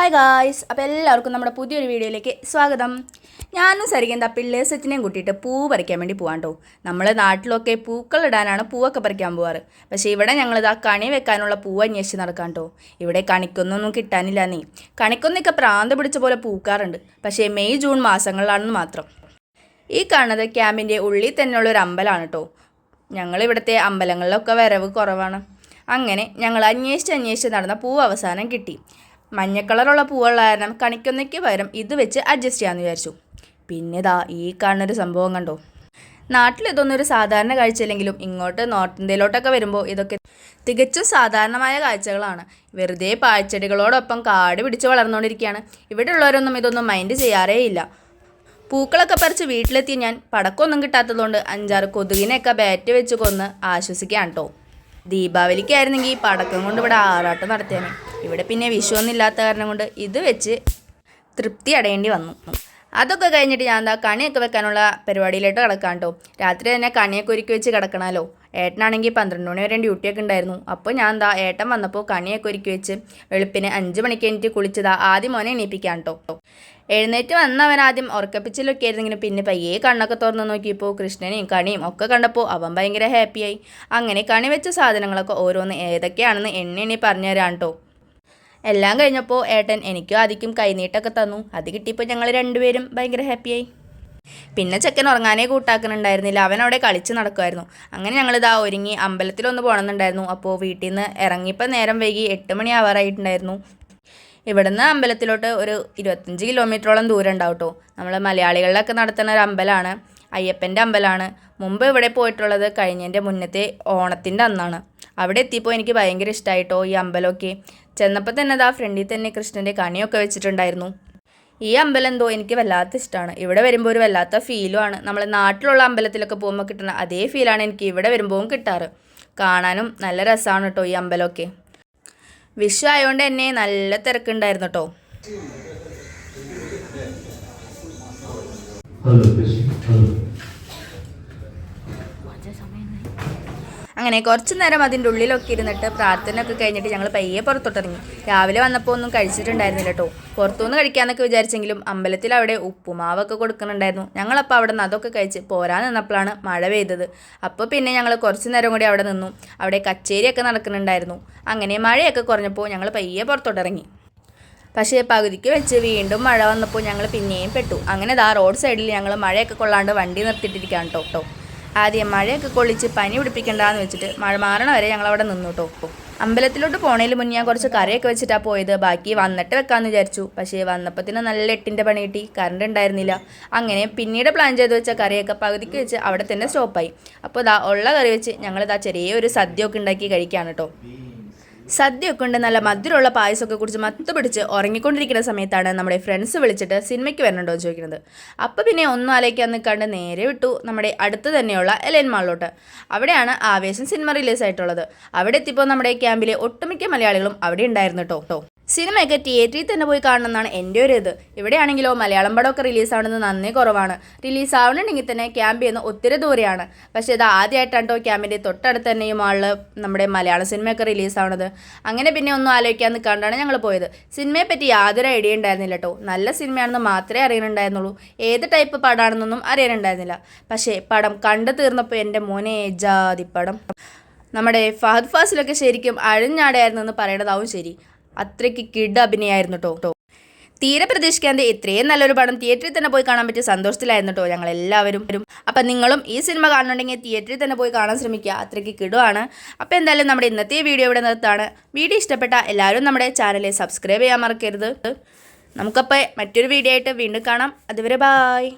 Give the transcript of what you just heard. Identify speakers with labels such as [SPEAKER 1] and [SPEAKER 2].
[SPEAKER 1] Hi guys അപ്പോൾ എല്ലാവർക്കും നമ്മുടെ പുതിയൊരു വീഡിയോയിലേക്ക് സ്വാഗതം. ഞാനും സരിക എന്താ പിള്ളേഴ്സറ്റിനെയും കൂട്ടിയിട്ട് പൂ പറിക്കാൻ വേണ്ടി പോകാൻ കേട്ടോ. നമ്മൾ നാട്ടിലൊക്കെ പൂക്കൾ ഇടാനാണ് പൂവൊക്കെ പറിക്കാൻ പോവാറ്. പക്ഷേ ഇവിടെ ഞങ്ങളിതാ കണി വെക്കാനുള്ള പൂവ് അന്വേഷിച്ച് നടക്കാൻ കേട്ടോ. ഇവിടെ കണിക്കൊന്നൊന്നും കിട്ടാനില്ല നീ. കണിക്കൊന്നൊക്കെ പ്രാന്ത പിടിച്ച പോലെ പൂക്കാറുണ്ട്. പക്ഷേ മെയ് ജൂൺ മാസങ്ങളിലാണെന്ന് മാത്രം. ഈ കാണുന്നത് ക്യാമ്പിന്റെ ഉള്ളിൽ തന്നെയുള്ള ഒരു അമ്പലമാണ് കേട്ടോ. ഞങ്ങളിവിടുത്തെ അമ്പലങ്ങളിലൊക്കെ വരവ് കുറവാണ്. അങ്ങനെ ഞങ്ങൾ അന്വേഷിച്ച് അന്വേഷിച്ച് നടന്ന പൂവ് അവസാനം കിട്ടി. മഞ്ഞ കളറുള്ള പൂവുള്ള കാരണം കണിക്കൊന്നയ്ക്ക് പകരം ഇത് വെച്ച് അഡ്ജസ്റ്റ് ചെയ്യാമെന്ന് വിചാരിച്ചു. പിന്നെ ദാ ഈ കാണുന്നൊരു സംഭവം കണ്ടോ? നാട്ടിൽ ഇതൊന്നും ഒരു സാധാരണ കാഴ്ചയില്ലെങ്കിലും ഇങ്ങോട്ട് നോർത്ത് ഇന്ത്യയിലോട്ടൊക്കെ വരുമ്പോൾ ഇതൊക്കെ തികച്ചും സാധാരണമായ കാഴ്ചകളാണ്. വെറുതെ പാഴ്ചെടികളോടൊപ്പം കാട് പിടിച്ച് വളർന്നുകൊണ്ടിരിക്കുകയാണ് ഇവിടെ ഉള്ളവരൊന്നും ഇതൊന്നും മൈൻഡ് ചെയ്യാറേ ഇല്ല. പൂക്കളൊക്കെ പറിച്ച് വീട്ടിലെത്തിയ ഞാൻ പടക്കമൊന്നും കിട്ടാത്തതുകൊണ്ട് അഞ്ചാറ് കൊതുകിനെയൊക്കെ ബാറ്റ് വെച്ച് കൊന്ന് ആശ്വസിക്കുകയാണ് കേട്ടോ ദീപാവലിക്കായിരുന്നെങ്കിൽ പടക്കം കൊണ്ട് ഇവിടെ ആറാട്ടം നടത്തിയാണ് ഇവിടെ പിന്നെ വിഷുവൊന്നും ഇല്ലാത്ത കാരണം കൊണ്ട് ഇത് വെച്ച് തൃപ്തി അടയേണ്ടി വന്നു. അതൊക്കെ കഴിഞ്ഞിട്ട് ഞാൻ എന്താ കണിയൊക്കെ വെക്കാനുള്ള പരിപാടിയിലോട്ട് കിടക്കാം കേട്ടോ രാത്രി തന്നെ കണിയൊക്കെ ഒരുക്കി വെച്ച് കിടക്കണമല്ലോ ഏട്ടനാണെങ്കിൽ പന്ത്രണ്ട് മണി വരെ ഡ്യൂട്ടിയൊക്കെ ഉണ്ടായിരുന്നു. അപ്പോൾ ഞാൻ എന്താ ഏട്ടൻ വന്നപ്പോൾ കണിയൊക്കെ ഒരുക്കി വെച്ച് വെളുപ്പിന് അഞ്ച് മണിക്ക് എനിക്ക് കുളിച്ചതാ ആദ്യം മോനെ എണീപ്പിക്കാൻ കേട്ടോ എഴുന്നേറ്റ് വന്നവൻ ആദ്യം ഉറക്കപ്പിച്ചിലൊക്കെ ആയിരുന്നെങ്കിലും പിന്നെ പയ്യേ കണ്ണൊക്കെ തുറന്ന് നോക്കിയപ്പോൾ കൃഷ്ണനെയും കണിയും ഒക്കെ കണ്ടപ്പോൾ അവൻ ഭയങ്കര ഹാപ്പിയായി അങ്ങനെ കണി വെച്ച സാധനങ്ങളൊക്കെ ഓരോന്ന് ഏതൊക്കെയാണെന്ന് എണ്ണ എണ്ണി പറഞ്ഞു തരാം കേട്ടോ എല്ലാം കഴിഞ്ഞപ്പോൾ ഏട്ടൻ എനിക്കും ആദ്യം കൈനീട്ടൊക്കെ തന്നു. അത് കിട്ടിയപ്പോൾ ഞങ്ങൾ രണ്ടുപേരും ഭയങ്കര ഹാപ്പിയായി. പിന്നെ ചെക്കൻ ഉറങ്ങാനേ കൂട്ടാക്കുന്നുണ്ടായിരുന്നില്ല അവൻ അവിടെ കളിച്ച് നടക്കുമായിരുന്നു അങ്ങനെ ഞങ്ങളിതാ ഒരുങ്ങി അമ്പലത്തിലൊന്ന് പോകണമെന്നുണ്ടായിരുന്നു. അപ്പോൾ വീട്ടിൽ നിന്ന് ഇറങ്ങിയപ്പോൾ നേരം വൈകി എട്ട് മണി ആവാറായിട്ടുണ്ടായിരുന്നു. ഇവിടുന്ന് അമ്പലത്തിലോട്ട് ഒരു ഇരുപത്തഞ്ച് കിലോമീറ്ററോളം ദൂരം ഉണ്ടാവും കേട്ടോ നമ്മൾ മലയാളികളിലൊക്കെ നടത്തുന്ന ഒരു അമ്പലമാണ് അയ്യപ്പന്റെ അമ്പലമാണ് മുമ്പ് ഇവിടെ പോയിട്ടുള്ളത് കഴിഞ്ഞതിന്റെ മുന്നത്തെ ഓണത്തിന്റെ അന്നാണ്. അവിടെ എത്തിയപ്പോൾ എനിക്ക് ഭയങ്കര ഇഷ്ടമായിട്ടോ ഈ അമ്പലമൊക്കെ. ചെന്നപ്പോൾ തന്നെ അതാ ഫ്രണ്ടിൽ തന്നെ കൃഷ്ണന്റെ കണിയൊക്കെ വെച്ചിട്ടുണ്ടായിരുന്നു. ഈ അമ്പലം എന്തോ എനിക്ക് വല്ലാത്ത ഇഷ്ടമാണ് ഇവിടെ വരുമ്പോൾ ഒരു വല്ലാത്ത ഫീലും ആണ്. നമ്മൾ നാട്ടിലുള്ള അമ്പലത്തിലൊക്കെ പോകുമ്പോൾ കിട്ടുന്ന അതേ ഫീലാണ് എനിക്ക് ഇവിടെ വരുമ്പോഴും കിട്ടാറ്. കാണാനും നല്ല രസമാണ് കേട്ടോ ഈ അമ്പലമൊക്കെ. വിഷു ആയതുകൊണ്ട് തന്നെ നല്ല തിരക്കുണ്ടായിരുന്നു കേട്ടോ
[SPEAKER 2] ഹലോ
[SPEAKER 1] അങ്ങനെ കുറച്ച് നേരം അതിന്റെ ഉള്ളിലൊക്കെ ഇരുന്നിട്ട് പ്രാർത്ഥനയൊക്കെ കഴിഞ്ഞിട്ട് ഞങ്ങൾ പയ്യെ പുറത്തോട്ടിറങ്ങി. രാവിലെ വന്നപ്പോൾ ഒന്നും കഴിച്ചിട്ടുണ്ടായിരുന്നില്ല കേട്ടോ പുറത്തുനിന്ന് കഴിക്കാമെന്നൊക്കെ വിചാരിച്ചെങ്കിലും അമ്പലത്തിൽ അവിടെ ഉപ്പുമാവൊക്കെ കൊടുക്കുന്നുണ്ടായിരുന്നു. ഞങ്ങളപ്പോൾ അവിടെ നിന്ന് അതൊക്കെ കഴിച്ച് പോരാൻ നിന്നപ്പോഴാണ് മഴ പെയ്തത്. അപ്പോൾ പിന്നെ ഞങ്ങൾ കുറച്ച് നേരം കൂടി അവിടെ നിന്നു. അവിടെ കച്ചേരിയൊക്കെ നടക്കുന്നുണ്ടായിരുന്നു. അങ്ങനെ മഴയൊക്കെ കുറഞ്ഞപ്പോൾ ഞങ്ങൾ പയ്യെ പുറത്തോട്ടിറങ്ങി. പക്ഷേ പകുതിക്ക് വെച്ച് വീണ്ടും മഴ വന്നപ്പോൾ ഞങ്ങൾ പിന്നെയും പെട്ടു. അങ്ങനെ ദാ റോഡ് സൈഡിൽ ഞങ്ങൾ മഴയൊക്കെ കൊള്ളാണ്ട് വണ്ടി നിർത്തിയിട്ടിരിക്കുകയാണ് കേട്ടോ കേട്ടോ ആദ്യം മഴയൊക്കെ കൊള്ളിച്ച് പനി പിടിപ്പിക്കണ്ടെന്ന് വെച്ചിട്ട് മഴ മാറണ വരെ ഞങ്ങൾ അവിടെ നിന്നു കേട്ടോ അമ്പലത്തിലോട്ട് പോണേൽ മുന്നേ ഞാൻ കുറച്ച് കറിയൊക്കെ വെച്ചിട്ടാണ് പോയത്. ബാക്കി വന്നിട്ട് വെക്കാന്ന് വിചാരിച്ചു. പക്ഷേ വന്നപ്പത്തിന് നല്ല എട്ടിന്റെ പണി കിട്ടി. കറണ്ട് ഉണ്ടായിരുന്നില്ല. അങ്ങനെ പിന്നീട് പ്ലാൻ ചെയ്ത് വെച്ച കറിയൊക്കെ പകുതിക്ക് വെച്ച് അവിടെ തന്നെ സ്റ്റോപ്പായി അപ്പോൾ ഇതാ ഉള്ള കറി വെച്ച് ഞങ്ങളിതാ ചെറിയൊരു സദ്യ ഒക്കെ ഉണ്ടാക്കി കഴിക്കുകയാണ് കേട്ടോ സദ്യയൊക്കെ ഉണ്ട്. നല്ല മധുരമുള്ള പായസമൊക്കെ കുടിച്ച് മത്ത് പിടിച്ച് ഉറങ്ങിക്കൊണ്ടിരിക്കുന്ന സമയത്താണ് നമ്മുടെ ഫ്രണ്ട്സ് വിളിച്ചിട്ട് സിനിമയ്ക്ക് വരണുണ്ടോ എന്ന് ചോദിക്കുന്നത്. അപ്പോൾ പിന്നെ ഒന്നും ആലോചിക്കാൻ നിൽക്കാണ്ട് നേരെ വിട്ടു. നമ്മുടെ അടുത്ത് തന്നെയുള്ള എലൻ മാളിലോട്ട്. അവിടെയാണ് ആവേശം സിനിമ റിലീസ് ആയിട്ടുള്ളത്. അവിടെ എത്തിയപ്പോൾ നമ്മുടെ ക്യാമ്പിലെ ഒട്ടുമിക്ക മലയാളികളും അവിടെ ഉണ്ടായിരുന്നു കേട്ടോ. സിനിമയൊക്കെ തിയേറ്ററിൽ തന്നെ പോയി കാണണമെന്നാണ് എന്റെ ഒരു ഇത്. ഇവിടെയാണെങ്കിലോ മലയാളം പടമൊക്കെ റിലീസ് ആവുന്നത് നന്നേ കുറവാണ്. റിലീസ് ആവണമെങ്കിൽ തന്നെ ക്യാമ്പ് ചെയ്യുന്ന ഒത്തിരി ദൂരെയാണ്. പക്ഷേ ഇത് ആദ്യമായിട്ടാണ് കേട്ടോ ക്യാമ്പിന്റെ തൊട്ടടുത്ത് തന്നെയും ആൾ നമ്മുടെ മലയാള സിനിമയൊക്കെ റിലീസാവണത് അങ്ങനെ പിന്നെ ഒന്നും ആലോചിക്കാൻ നിൽക്കാണ്ടാണ് ഞങ്ങൾ പോയത്. സിനിമയെ പറ്റി യാതൊരു ഐഡിയ ഉണ്ടായിരുന്നില്ല കേട്ടോ നല്ല സിനിമയാണെന്ന് മാത്രമേ അറിയുന്നുണ്ടായിരുന്നുള്ളൂ ഏത് ടൈപ്പ് പടമാണെന്നൊന്നും അറിയാനുണ്ടായിരുന്നില്ല പക്ഷേ പടം കണ്ടു തീർന്നപ്പോൾ എന്റെ മോനെ ജാതി പടം നമ്മുടെ ഫഹദ് ഫാസിലൊക്കെ ശരിക്കും അഴിഞ്ഞാടായിരുന്നു എന്ന് പറയണതാവും ശരി. അത്രയ്ക്ക് കിഡ് അഭിനയമായിരുന്നു കേട്ടോ തീരെ പ്രതീക്ഷിക്കാതെ ഇത്രയും നല്ലൊരു പടം തിയേറ്ററിൽ തന്നെ പോയി കാണാൻ പറ്റിയ സന്തോഷത്തിലായിരുന്നു കേട്ടോ ഞങ്ങൾ എല്ലാവരും അപ്പം നിങ്ങളും ഈ സിനിമ കാണുന്നുണ്ടെങ്കിൽ തിയേറ്ററിൽ തന്നെ പോയി കാണാൻ ശ്രമിക്കുക. അത്രയ്ക്ക് കിടുവാണ്. അപ്പോൾ എന്തായാലും നമ്മുടെ ഇന്നത്തെ വീഡിയോ ഇവിടെ നിർത്താണ്. വീഡിയോ ഇഷ്ടപ്പെട്ട എല്ലാവരും നമ്മുടെ ചാനലിൽ സബ്സ്ക്രൈബ് ചെയ്യാൻ മറക്കരുത്. നമുക്കപ്പോൾ മറ്റൊരു വീഡിയോ ആയിട്ട് വീണ്ടും കാണാം. അതുവരെ ബായ്